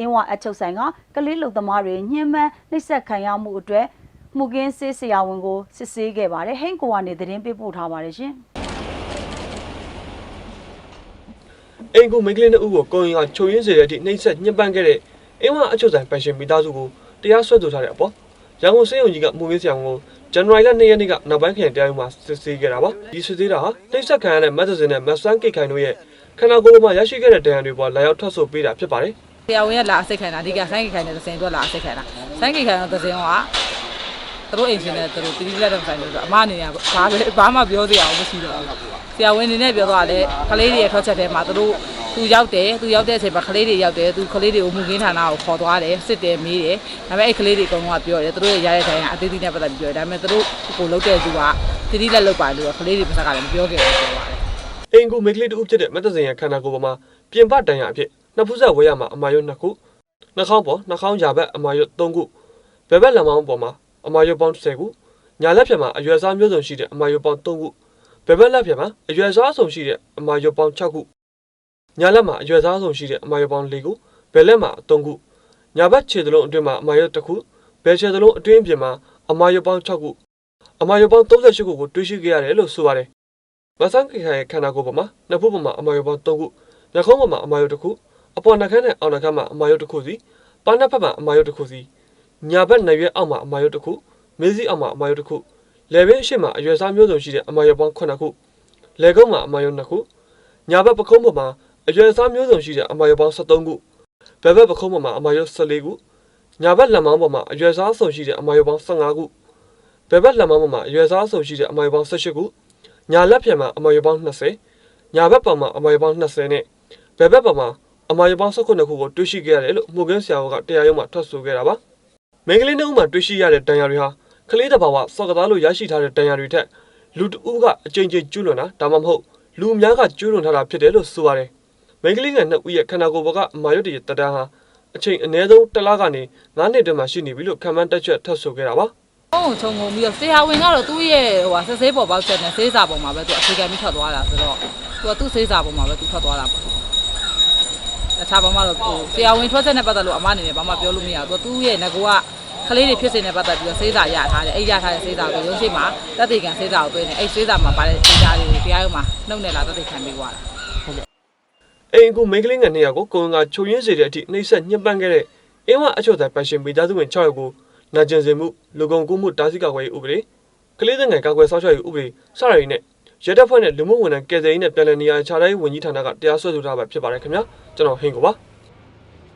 အင်းဝအချုပ်ဆိုင်ကကလေးလူသမားတွေညှဉ်းပန်းနှိပ်စက်ခံရမှုအတွက်မှုကင်းဆေးဆရာဝန်ကိုစစ်ဆေးခဲ့ပါတယ်ဟိန်းကိုကနေသတင်းပေးပို့ထားပါတယ်ရှင်အိမ်ကူမိန်းကလေးနှစ်ဦးကိုကိုရင်ကချုပ်ရင်းစေတဲ့အထိနှိပ်စက်ညှဉ်းပန်းခဲ့တဲ့အင်းဝအချုပ်ဆိုင်ပန်ရှင်မိသားစုကိုတရားစွဲဆိုထားတဲ့အပေါ်ရန်ကုန်စေယုံကြီးကမှုမင်းဆောင်ကိုဇန်နဝါရီလ2ရက်နေ့ကနောက်ပိုင်းခရိုင်တရားရုံးမှာစစ်ဆေးခဲ့တာပါဒီစစ်ဆေးတာဟာနှိပ်စက်ခံရတဲ့မတ်သစင်နဲ့မတ်ဆန်းကိတ်ခိုင်တို့ရဲ့ခန္ဓာကိုယ်ပေါ်မှာရရှိခဲ့တဲ့ဒဏ်ရာတွေပေါ်လာရောက်ထွက်ဆိုပေးတာဖြစ်ပါတယ် ဆရာဝန်ကလာအစိတ်ခိုင်းတာအဓိကဆိုင်းကိတ်ခိုင်းတဲ့သစင်အတွက်လာအစိတ်ခိုင်းတာဆိုင်းကိတ်ခိုင်းတဲ့သစင်ကသူတို့အိမ်ရှင်နဲ့သူတို့တီတီလက်တော့ဆိုင်လို့ဆိုအမအနေနဲ့ဘာပဲဘာမှပြောစရာမရှိတော့ဘူးဆရာဝန်အနေနဲ့ပြောသွားတယ်ကလေးတွေရဲ့ထွက်ချက်ထဲမှာသူတို့သူရောက်တယ်သူရောက်တဲ့အချိန်မှာကလေးတွေရောက်တယ်သူကလေးတွေကိုမှုကင်းဌာနကိုခေါ်သွားတယ်စစ်တယ်မေးတယ်ဒါပေမဲ့အဲ့ကလေးတွေအကုန်လုံးကပြောတယ်သူတို့ရဲ့ရတဲ့တိုင်းကအသေးသေးနဲ့ပတ်သက်ပြီးပြောတယ်ဒါပေမဲ့သူတို့ကိုလုတ်တဲ့သူကတီတီလက်လုတ်ပါလို့ကလေးတွေပါစကားလည်းမပြောခဲ့ဘူးပြောပါတယ်အိမ်ကူမိန်းကလေးတစ်ဦးဖြစ်တဲ့မတ်သစင်ရဲ့ခန္ဓာကိုယ်ပေါ်မှာပြင်ပဒဏ်ရာအဖြစ် နှစ်ဖူးဆက်ဝဲရမှာအမာရွတ်နှစ်ခုနှာခေါင်းပေါ်နှာခေါင်းရာဘက်အမာရွတ်၃ခုဘယ်ဘက်လက်မောင်းပေါ်မှာအမာရွတ်ပေါင်း10ခုညာလက်ဖြတ်မှာအရွယ်စားမျိုးစုံရှိတဲ့အမာရွတ်ပေါင်း3ခုဘယ်ဘက်လက်ဖြတ်မှာအရွယ်စားစုံရှိတဲ့အမာရွတ်ပေါင်း6ခုညာလက်မှာအရွယ်စားစုံရှိတဲ့အမာရွတ်ပေါင်း4ခုဘယ်လက်မှာ3ခုညာဘက်ခြေသလုံးအတွင်းမှာအမာရွတ်1ခုဘယ်ခြေသလုံးအတွင်းပြင်မှာအမာရွတ်ပေါင်း6ခုအမာရွတ်ပေါင်း38ခုကိုတွေ့ရှိခဲ့ရတယ်လို့ဆိုပါတယ်မဆန်းခိုင်ခိုင်ရဲ့ခန္ဓာကိုယ်ပေါ်မှာနှစ်ဖက်ပေါ်မှာအမာရုံပေါင်း၃ခုနှာခေါင်းပေါ်မှာအမာရုံတစ်ခု အပေါ်နှာခမ်းနဲ့အောက်နှာခမ်းမှာအမာရုံတစ်ခုစီပန်းနှစ်ဖက်မှာအမာရုံတစ်ခုစီညာဘက်နှရွက်အောက်မှာအမာရုံတစ်ခုမေးစီအောက်မှာအမာရုံတစ်ခုလယ်ဘင်းအရှိမှာအရွယ်စားမျိုးစုံရှိတဲ့အမာရုံပေါင်း9ခုလယ်ကုန်းမှာအမာရုံ2ခုညာဘက်ပခုံးပေါ်မှာအရွယ်စားမျိုးစုံရှိတဲ့အမာရုံပေါင်း73ခုဘယ်ဘက်ပခုံးပေါ်မှာအမာရုံ14ခုညာဘက်လက်မောင်းပေါ်မှာအရွယ်စားစုံရှိတဲ့အမာရုံပေါင်း15ခုဘယ်ဘက်လက်မောင်းပေါ်မှာအရွယ်စားစုံရှိတဲ့အမာရုံပေါင်း18ခုညာလက်ဖြံမှာအမွေပေါင်း20ညာဘက်ပေါ်မှာအမွေပေါင်း20နဲ့ဘယ်ဘက်ပေါ်မှာ အမွေပေါင်း19ခုကိုတွေ့ရှိခဲ့ရတယ်လို့မှုကင်းဆရာကတရားရုံးမှာထွက်ဆိုခဲ့တာပါမိန်းကလေးနှစ်ဦးမှာတွေ့ရှိရတဲ့တန်ရာတွေဟာကလေးတစ်ပါးကစော်ကစားလို့ရရှိထားတဲ့တန်ရာတွေထက်လူတဦးကအကြိမ်ကြိမ်ကျူးလွန်တာဒါမှမဟုတ်လူအများကကျူးလွန်ထားတာဖြစ်တယ်လို့ဆိုပါတယ်မိန်းကလေးငယ်နှစ်ဦးရဲ့ခန္ဓာကိုယ်ပေါ်ကအမာရွတ်တွေတတန်းဟာအချိန်အနည်းဆုံးတစ်လကနေ9နှစ်တည်းမှရှိနေပြီလို့ခံမှန်းတက်ချက်ထပ်ဆိုခဲ့တာပါ။ဟုတ်ချုံငုံပြီးတော့ဆရာဝန်ကတော့သူ့ရဲ့ဟိုဟာဆက်ဆေးပေါ်ပေါက်ချက်နဲ့ဆေးစာပေါ်မှာပဲသူအခြေခံပြီးထွက်သွားတာဆိုတော့သူကသူ့ဆေးစာပေါ်မှာပဲသူထွက်သွားတာပေါ့။ တခြားဘာမှတော့ဟိုဆရာဝန်ထွက်ချက်နဲ့ပတ်သက်လို့အမအနေနဲ့ဘာမှပြောလို့မရဘူး။သူကသူ့ရဲ့ငကိုကကလေးတွေဖြစ်စဉ်နဲ့ပတ်သက်ပြီးတော့ဆေးစာရထားတယ်။အဲ့ရထားတဲ့ဆေးစာကိုရုံးရှိမှာတက်တေကန်ဆေးစာကိုသွင်းတယ်။အဲ့ဆေးစာမှာပါတဲ့ဆေးစာတွေကိုတရားရုံးမှာနှုတ်နဲ့လာတက်တေခံပေးသွားတာ။အိမ်ကူမိန်းကလေးငယ်နှစ်ယောက်ကိုကိုယ်ကချုပ်ရင်းစေတဲ့အထိနှိပ်စက်ညှဉ်းပန်းခဲ့တဲ့အင်းဝအချို့တိုင်ပန်ရှင်မိသားစုဝင်6ယောက်ကိုနာကျင်စေမှုလူကုန်ကူးမှုတားဆီးကာကွယ်ရေးဥပဒေကလေးငယ်ကာကွယ်စောင့်ရှောက်ရေးဥပဒေစတာတွေနဲ့ ရဲတပ်ဖွဲ့နဲ့လူမှုဝန်ထမ်းကယ်ဆယ်ရေးနဲ့ပြည်내နေရာခြားတိုင်းဝန်ကြီးဌာနကတရားစွဲဆိုထားတာဖြစ်ပါတယ်ခင်ဗျာကျွန်တော်ဟင်ကိုပါ